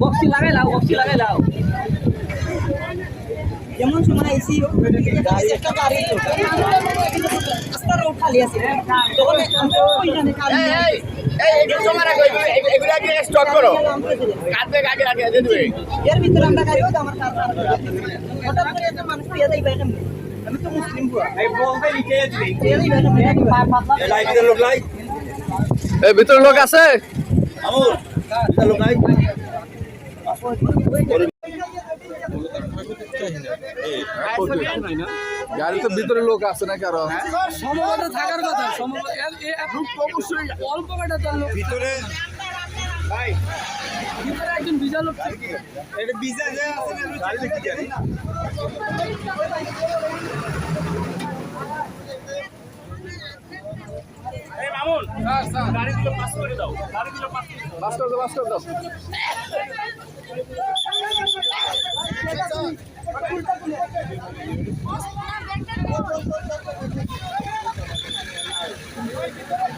বক্সি লাগাই লাও বক্সি লাগাই লাও যেমন সময় আইসি একটা গাড়ি খালি আছে তখন ওইখানে খালি এই এই এগুলো জমা রাখো এগুলো এগুলো আগে স্টক করো কাটবে আগে আগে দিয়ে দেবে এর ভিতরে আমরা গাড়িও তো আমার কার হঠাৎ করে একটা মানুষ পেয়ে যাই ভাই আমি তো মুসলিম বুয়া পেয়ে যাই ভাই এই ভিতরে লোক আছে গাড়ি তো ভিতরে লোক আছে না আরও? সম্ভবত থাকার কথা সম্ভবত এ- এ- অবশ্যই। অল্প কটা তার লোক ভিতরে একজন বিজা লোক। বাস করে দাও বাস করে দাও। Thank you.